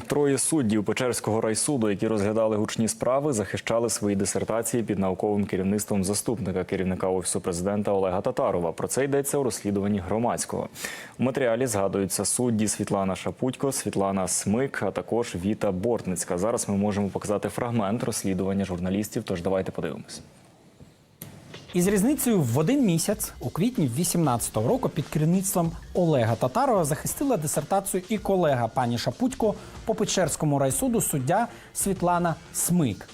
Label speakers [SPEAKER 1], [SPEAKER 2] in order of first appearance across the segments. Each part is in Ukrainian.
[SPEAKER 1] Троє суддів Печерського райсуду, які розглядали гучні справи, захищали свої дисертації під науковим керівництвом заступника керівника офісу президента Олега Татарова. Про це йдеться у розслідуванні громадського. У матеріалі згадуються судді Світлана Шапутько, Світлана Смик, а також Віта Бортницька. Зараз ми можемо показати фрагмент розслідування журналістів. Тож давайте подивимось.
[SPEAKER 2] Із різницею в один місяць у квітні 2018 року під керівництвом Олега Татарова захистила дисертацію і колега пані Шапутько по Печерському райсуду суддя Світлана Смик.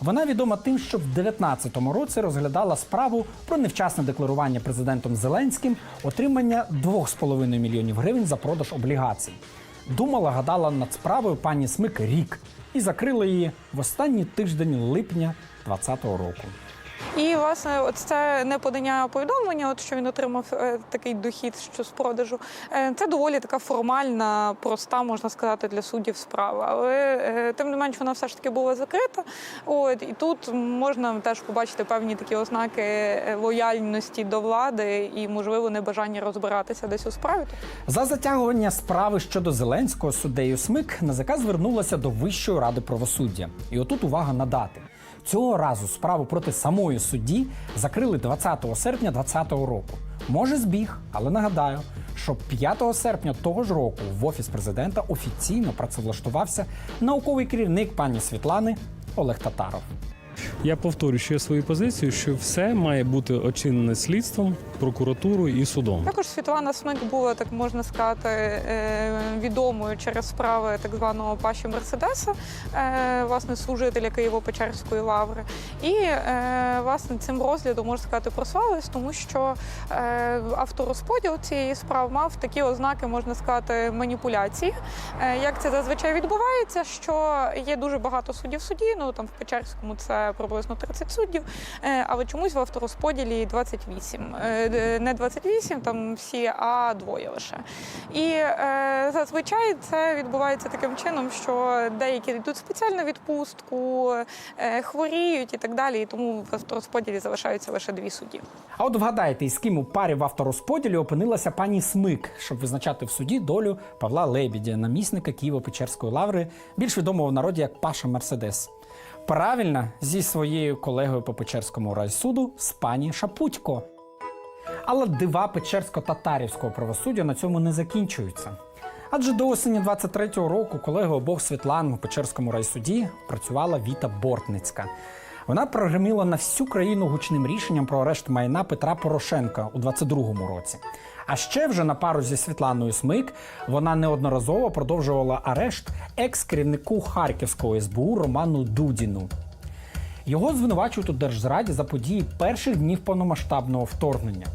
[SPEAKER 2] Вона відома тим, що в 2019 році розглядала справу про невчасне декларування президентом Зеленським отримання 2,5 мільйонів гривень за продаж облігацій. Думала, гадала над справою пані Смик рік і закрила її в останній тиждень липня 2020 року.
[SPEAKER 3] І власне, от це не подання повідомлення, от що він отримав е, такий дохід що з продажу. Е, це доволі така формальна, проста, можна сказати, для суддів справа. Але е, тим не менш вона все ж таки була закрита. От і тут можна теж побачити певні такі ознаки лояльності до влади і, можливо, небажання розбиратися десь у справі.
[SPEAKER 2] За затягування справи щодо Зеленського суддею Смик НАЗК звернулася до Вищої ради правосуддя. І отут увага на дати. Цього разу справу проти самої судді закрили 20 серпня 2020 року. Може збіг, але нагадаю, що 5 серпня того ж року в офіс президента офіційно працевлаштувався науковий керівник пані Світлани Олег Татаров.
[SPEAKER 4] Я повторюю ще свою позицію, що все має бути очинене слідством, прокуратурою і судом.
[SPEAKER 3] Також Світлана Смик була, так можна сказати, е, відомою через справи так званого Паші Мерседеса, е, власне, служителя Києво-Печерської лаври. І е, власне цим розглядом можна сказати прославилась, тому що е, авторозподіл цієї справи мав такі ознаки, можна сказати, маніпуляції. Як це зазвичай відбувається, що є дуже багато суддів в суді, ну там в Печерському це приблизно 30 суддів, але чомусь в авторозподілі 28. Е, Не 28, там всі, а двоє лише. І е, зазвичай це відбувається таким чином, що деякі йдуть спеціально відпустку, е, хворіють і так далі, і тому в авторозподілі залишаються лише дві судді.
[SPEAKER 2] А от вгадайте, із ким у парі в авторозподілі опинилася пані Смик, щоб визначати в суді долю Павла Лебідя, намісника Києво-Печерської лаври, більш відомого в народі як Паша Мерседес. Правильно, зі своєю колегою по Печерському райсуду з пані Шапутько. Але дива Печерсько-татарівського правосуддя на цьому не закінчуються. Адже до осені 23-го року колегою обох Світлан у Печерському райсуді працювала Віта Бортницька. Вона прогреміла на всю країну гучним рішенням про арешт майна Петра Порошенка у 22-му році. А ще вже на пару зі Світланою Смик вона неодноразово продовжувала арешт екс-керівнику Харківського СБУ Роману Дудіну. Його звинувачують у держзраді за події перших днів повномасштабного вторгнення.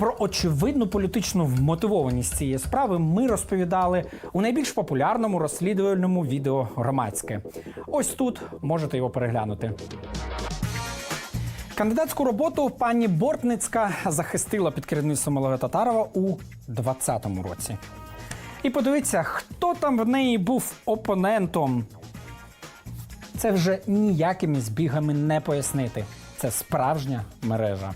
[SPEAKER 2] Про очевидну політичну вмотивованість цієї справи ми розповідали у найбільш популярному розслідувальному відео громадське. Ось тут можете його переглянути. Кандидатську роботу пані Бортницька захистила під керівництвом Олега Татарова у 2020 році. І подивіться, хто там в неї був опонентом. Це вже ніякими збігами не пояснити. Це справжня мережа.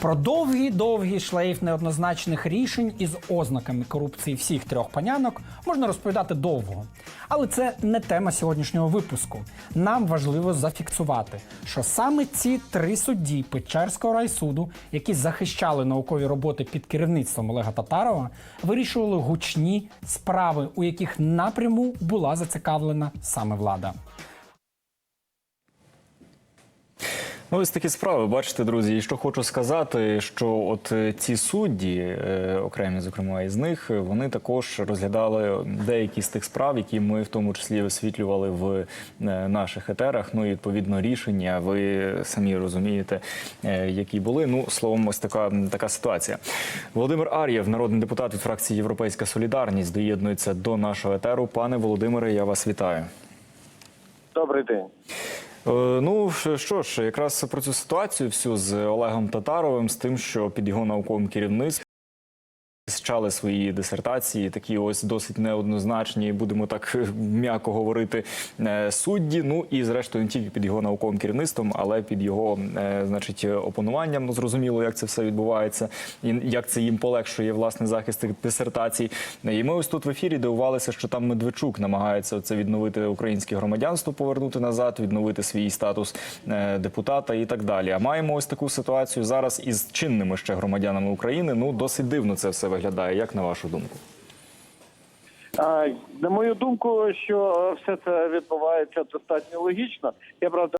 [SPEAKER 2] Про довгий довгий шлейф неоднозначних рішень із ознаками корупції всіх трьох панянок можна розповідати довго. Але це не тема сьогоднішнього випуску. Нам важливо зафіксувати, що саме ці три судді Печерського райсуду, які захищали наукові роботи під керівництвом Олега Татарова, вирішували гучні справи, у яких напряму була зацікавлена саме влада.
[SPEAKER 1] Ну, ось такі справи. Бачите, друзі, і що хочу сказати, що от е, ці судді, е, окремі, зокрема, із них, е, вони також розглядали деякі з тих справ, які ми в тому числі висвітлювали в наших етерах. Ну і відповідно рішення. Ви самі розумієте, які були. Ну, словом, ось така, така ситуація. Володимир Ар'єв, народний депутат від фракції Європейська Солідарність, доєднується до нашого етеру. Пане Володимире, я вас вітаю.
[SPEAKER 5] Добрий день.
[SPEAKER 1] Е, Ну що ж, якраз про цю ситуацію всю з Олегом Татаровим, з тим, що під його науковим керівництвом захищали свої дисертації, такі ось досить неоднозначні, будемо так е, м'яко говорити, е, судді. Ну і зрештою не тільки під його науковим керівництвом, але під його, е, значить, опануванням. Ну зрозуміло, як це все відбувається, і як це їм полегшує власне захист дисертацій. І ми ось тут в ефірі дивувалися, що там Медведчук намагається це відновити українське громадянство, повернути назад, відновити свій статус депутата і так далі. А маємо ось таку ситуацію зараз із чинними ще громадянами України. Ну досить дивно це все виглядає. Як на вашу думку?
[SPEAKER 5] На мою думку, що е, все це відбувається достатньо логічно. Я правда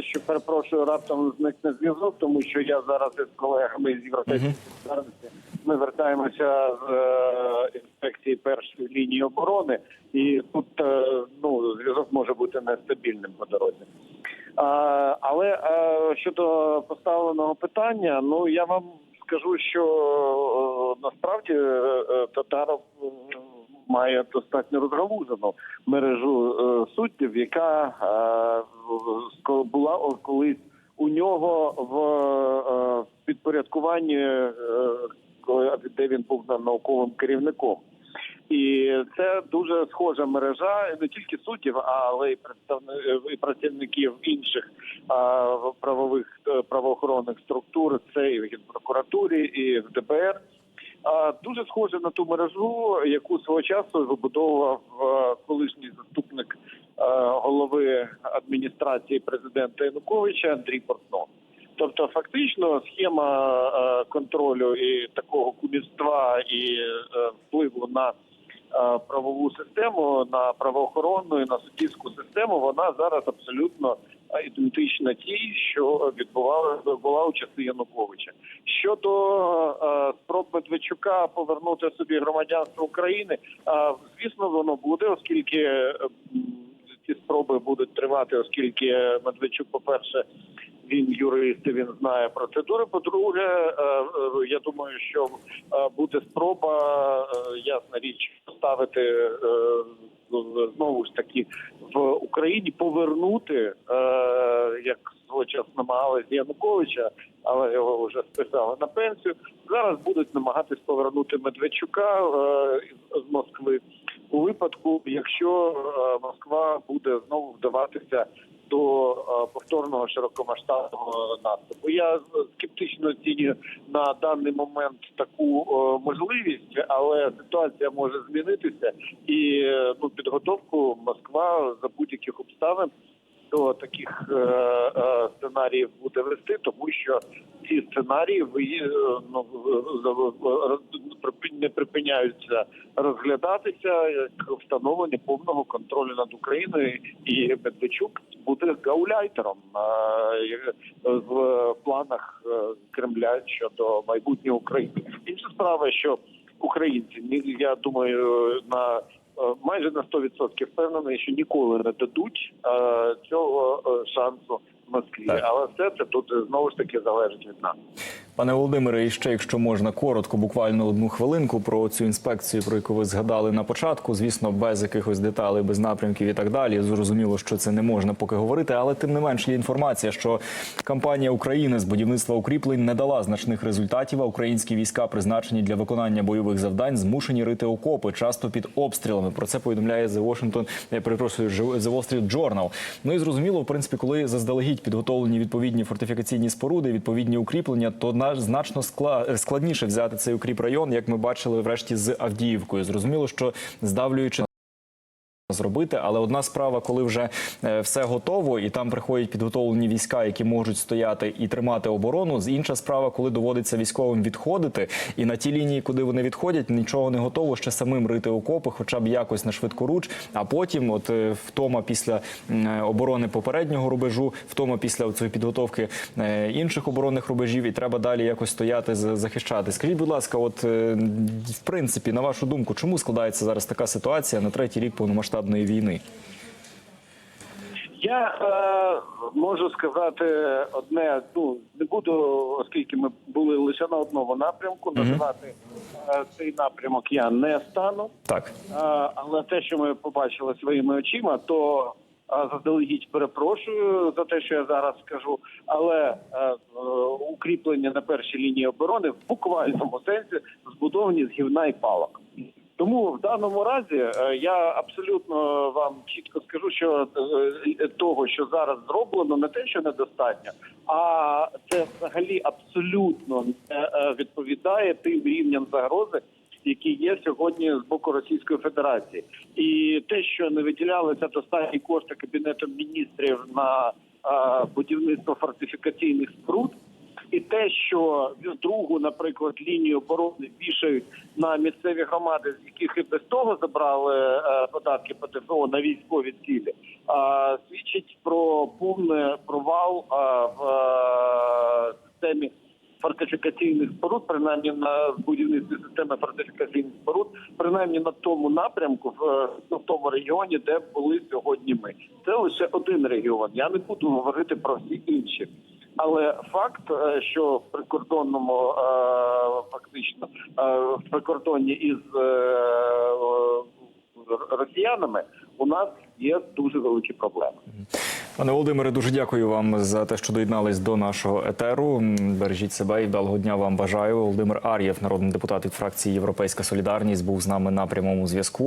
[SPEAKER 5] що перепрошую, раптом зникне зв'язок, тому що я зараз із колегами з європейської солідарності ми вертаємося з е, інспекції першої лінії оборони, і тут е, ну зв'язок може бути нестабільним по дорозі. Але щодо поставленого питання, ну я вам скажу, що е, насправді е, е, Татаров має достатньо розгалужену мережу суддів, яка була колись у нього в підпорядкуванні, коли де він був на- науковим керівником. І це дуже схожа мережа не тільки суддів, але й представників працівників інших правових е, правоохоронних структур. Це і в Генпрокуратурі, і в ДБР. А, Дуже схоже на ту мережу, яку свого часу вибудовував е, колишній заступник е, голови адміністрації президента Януковича Андрій Портнов. Тобто, фактично, схема контролю і такого кумівства і впливу на правову систему, на правоохоронну і на суддівську систему, вона зараз абсолютно е, ідентична тій, що відбувалася була у часи Януковича. Щодо е, спроб Медведчука повернути собі громадянство України, е, звісно, воно буде, оскільки е, ці спроби будуть тривати, оскільки Медведчук, по-перше, він юрист, він знає процедури. По-друге, е, е, я думаю, що е, буде спроба, ясна річ, поставити е, знову ж таки в Україні повернути, як свого часу намагалися Януковича, але його вже списали на пенсію. Зараз будуть намагатись повернути Медведчука з- Москви у випадку, якщо Москва буде знову вдаватися до е, повторного широкомасштабного наступу. Я скептично оцінюю на даний момент таку е, можливість, але ситуація може змінитися, і е, ну підготовку Москва за будь-яких обставин до таких е, е, сценаріїв буде вести, тому що ці сценарії ви е, ну, не припиняються розглядатися як встановлення повного контролю над Україною, і Медведчук буде гауляйтером е, в планах е, Кремля щодо майбутнього України. Інша справа, що українці я думаю на майже на 100% впевнений, що ніколи не дадуть е, цього е, шансу Москві. Але все це тут е, знову ж таки залежить від нас.
[SPEAKER 1] Пане Володимире, і ще, якщо можна, коротко, буквально одну хвилинку про цю інспекцію, про яку ви згадали на початку. Звісно, без якихось деталей, без напрямків і так далі. Зрозуміло, що це не можна поки говорити, але тим не менш є інформація, що кампанія України з будівництва укріплень не дала значних результатів. А українські війська, призначені для виконання бойових завдань, змушені рити окопи, часто під обстрілами. Про це повідомляє The Washington, я перепрошую, The Wall Street Journal. Ну і зрозуміло, в принципі, коли заздалегідь підготовлені відповідні фортифікаційні споруди, відповідні укріплення, то значно скла- складніше взяти цей укріп район, як ми бачили врешті з Авдіївкою. Зрозуміло, що здавлюючи зробити, але одна справа, коли вже е, все готово, і там приходять підготовлені війська, які можуть стояти і тримати оборону. З інша справа, коли доводиться військовим відходити, і на ті лінії, куди вони відходять, нічого не готово ще самим рити окопи, хоча б якось на швидкоруч. А потім, от е, втома після е, оборони попереднього рубежу, втома після цієї підготовки інших оборонних рубежів, і треба далі якось стояти за- захищати. Скажіть, будь ласка, от в принципі, на вашу думку, чому складається зараз така ситуація на третій рік повномасштабної війни?
[SPEAKER 5] Я е, можу сказати одне. Ну не буду, оскільки ми були лише на одному напрямку. Називати е, цей напрямок я не стану.
[SPEAKER 1] Так.
[SPEAKER 5] Е, але те, що ми побачили своїми очима, то а, заздалегідь перепрошую за те, що я зараз скажу, але е, е, укріплення на першій лінії оборони в буквальному сенсі збудовані з гівна і палок. Тому в даному разі е, я абсолютно вам чітко скажу, що е, того, що зараз зроблено, не те, що недостатньо, а це взагалі абсолютно е, відповідає тим рівням загрози, які є сьогодні з боку Російської Федерації, і те, що не виділялися достатні кошти кабінетом міністрів на будівництво фортифікаційних споруд. І те, що другу, наприклад, лінію оборони вішають на місцеві громади, з яких і без того забрали е, податки ПТФО на військові цілі, свідчить про повний провал в е, системі фортифікаційних споруд, принаймні на будівництві системи фортифікаційних споруд, принаймні на тому напрямку, в, ну, в тому регіоні, де були сьогодні ми. Це лише один регіон. Я не буду говорити про всі інші. Але факт, е, що в прикордонному е, фактично е, в прикордонні із росіянами у нас є дуже великі проблеми.
[SPEAKER 1] Пане Володимире, дуже дякую вам за те, що доєднались до нашого етеру. Бережіть себе і вдалого дня вам бажаю. Володимир Ар'єв, народний депутат від фракції Європейська Солідарність, був з нами на прямому зв'язку.